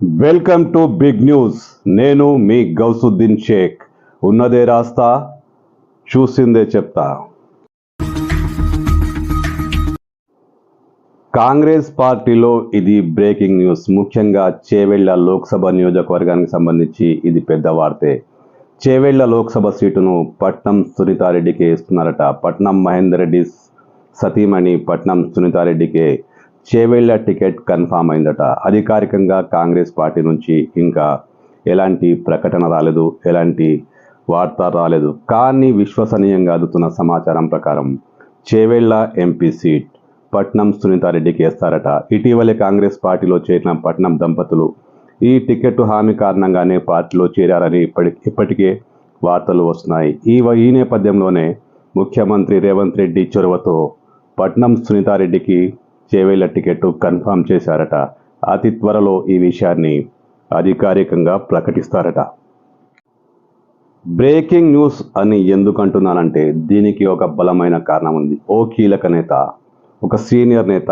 Welcome to big news. నేను మీ గౌసుద్దీన్ షేక్. ఉన్నదే రాస్తా చూసిందే చెప్తా. కాంగ్రెస్ పార్టీలో ఇది బ్రేకింగ్ న్యూస్. ముఖ్యంగా చేవెళ్ళ లోక్సభ నియోజకవర్గానికి సంబంధించి ఇది పెద్ద వార్తే. చేవెళ్ళ లోక్సభ సీటును పట్నం సునీతారెడ్డికే ఇస్తున్నారట. పట్నం మహేందర్ రెడ్డి సతీమణి పట్నం సునీతారెడ్డికే చేవెళ్ళ టికెట్ కన్ఫామ్ అయిందట. అధికారికంగా కాంగ్రెస్ పార్టీ నుంచి ఇంకా ఎలాంటి ప్రకటన రాలేదు ఎలాంటి వార్త రాలేదు. కానీ విశ్వసనీయంగా అందుతున్న సమాచారం ప్రకారం చేవెళ్ళ ఎంపీ సీట్ పట్నం సునీతారెడ్డికి వేస్తారట ఇటీవలే కాంగ్రెస్ పార్టీలో చేరిన పట్నం దంపతులు ఈ టికెట్ హామీ కారణంగానే పార్టీలో చేరారని ఇప్పటి ఇప్పటికే వార్తలు వస్తున్నాయి. ఈ వ- ఈ నేపథ్యంలోనే ముఖ్యమంత్రి రేవంత్ రెడ్డి చొరవతో పట్నం సునీతారెడ్డికి చేవేళ్ళ టికెట్ కన్ఫర్మ్ చేశారట. అతి త్వరలో ఈ విషయాన్ని అధికారికంగా ప్రకటిస్తారట. బ్రేకింగ్ న్యూస్ అని ఎందుకంటున్నానంటే దీనికి ఒక బలమైన కారణం ఉంది. ఓ కీలక నేత ఒక సీనియర్ నేత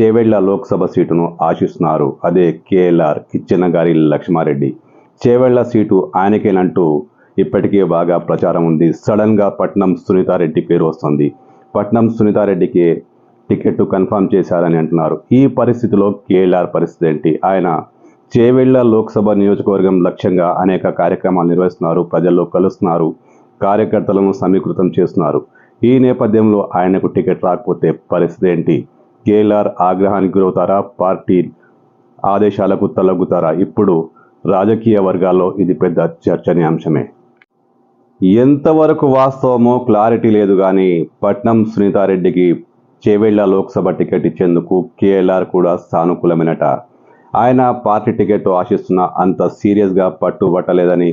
చేవెళ్ళ లోక్సభ సీటును ఆశిస్తున్నారు. అదే కేఎల్ఆర్ కిచ్చెన్నగారి లక్ష్మారెడ్డి. చేవెళ్ళ సీటు ఆయనకేనంటూ ఇప్పటికే బాగా ప్రచారం ఉంది. సడన్గా పట్నం సునీతారెడ్డి పేరు వస్తుంది. పట్నం సునీతారెడ్డికి టికెట్ కన్ఫర్మ్ చేశారని అంటున్నారు. ఈ పరిస్థితిలో కేఎల్ఆర్ పరిస్థితి ఏంటి? ఆయన చేవెళ్ళ లోక్సభ నియోజకవర్గం లక్ష్యంగా అనేక కార్యక్రమాలు నిర్వహిస్తున్నారు ప్రజల్లో కలుస్తున్నారు కార్యకర్తలను సమీకృతం చేస్తున్నారు. ఈ నేపథ్యంలో ఆయనకు టికెట్ రాకపోతే పరిస్థితి ఏంటి? కేఎల్ఆర్ ఆగ్రహానికి గురవుతారా? పార్టీ ఆదేశాలకు తలగ్గుతారా? ఇప్పుడు రాజకీయ వర్గాల్లో ఇది పెద్ద చర్చనీయాంశమే. ఎంతవరకు వాస్తవమో క్లారిటీ లేదు కానీ పట్నం సునీతారెడ్డికి చేవెళ్ళ లోక్సభ టికెట్ ఇచ్చేందుకు కేఎల్ఆర్ కూడా సానుకూలమైనట. ఆయన పార్టీ టికెట్ ఆశిస్తున్న అంత సీరియస్గా పట్టుబట్టలేదని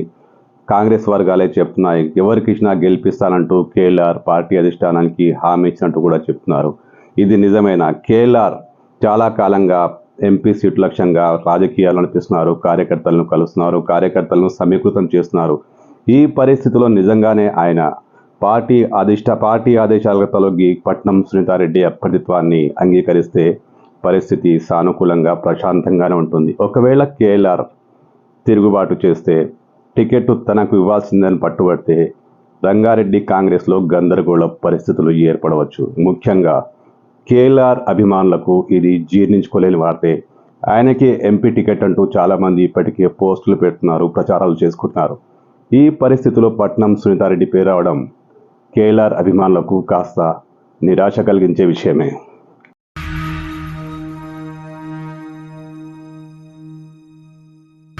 కాంగ్రెస్ వర్గాలే చెప్తున్నాయి. ఎవరికి ఇచ్చినా గెలిపిస్తానంటూ కేఎల్ఆర్ పార్టీ అధిష్టానానికి హామీ ఇచ్చినట్టు కూడా చెప్తున్నారు. ఇది నిజమేనా? కేఎల్ఆర్ చాలా కాలంగా ఎంపీ సీట్ లక్ష్యంగా రాజకీయాలు నడిపిస్తున్నారు కార్యకర్తలను కలుస్తున్నారు కార్యకర్తలను సమీకృతం చేస్తున్నారు. ఈ పరిస్థితిలో నిజంగానే ఆయన పార్టీ అధిష్ట పార్టీ ఆదేశాలకు తొలగి పట్నం సునీతారెడ్డి అభ్యర్థిత్వాన్ని అంగీకరిస్తే పరిస్థితి సానుకూలంగా ప్రశాంతంగానే ఉంటుంది. ఒకవేళ కేఎల్ఆర్ తిరుగుబాటు చేస్తే టికెట్ తనకు ఇవ్వాల్సిందని పట్టుబడితే రంగారెడ్డి కాంగ్రెస్లో గందరగోళ పరిస్థితులు ఏర్పడవచ్చు. ముఖ్యంగా కేఎల్ఆర్ అభిమానులకు ఇది జీర్ణించుకోలేని వార్తే. ఆయనకే ఎంపీ టికెట్ అంటూ చాలామంది ఇప్పటికే పోస్టులు పెడుతున్నారు ప్రచారాలు చేసుకుంటున్నారు. ఈ పరిస్థితిలో పట్నం సునీతారెడ్డి పేరు రావడం కేఎల్ఆర్ అభిమానులకు కాస్త నిరాశ కలిగించే విషయమే.